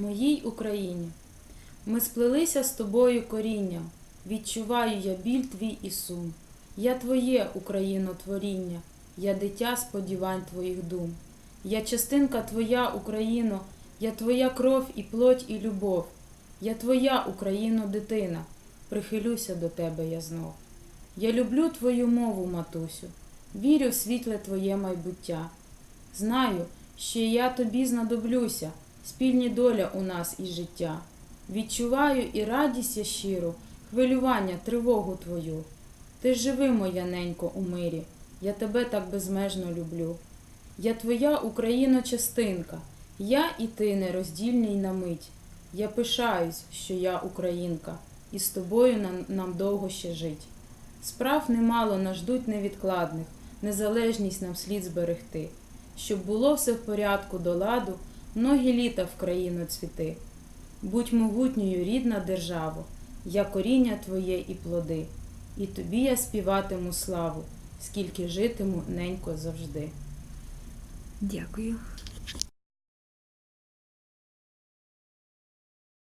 моїй Україні. Ми сплелися з тобою корінням, відчуваю я біль твій і сум. Я твоє, Україно, творіння, я дитя сподівань твоїх дум. Я частинка твоя, Україно, я твоя кров і плоть і любов. Я твоя, Україно, дитина, прихилюся до тебе я знов. Я люблю твою мову, матусю, вірю в світле твоє майбуття. Знаю, що я тобі знадоблюся, спільні доля у нас і життя. Відчуваю і радість я щиру, хвилювання, тривогу твою. Ти живи, моя ненько, у мирі, я тебе так безмежно люблю. Я твоя Україно частинка, я і ти нероздільний на мить. Я пишаюсь, що я українка, і з тобою нам, нам довго ще жить. Справ немало нас ждуть невідкладних, незалежність нам слід зберегти, щоб було все в порядку до ладу, многі літа в країну цвіти. Будь могутньою, рідна державо, я коріння твоє і плоди, і тобі я співатиму славу, скільки житиму ненько завжди. Дякую.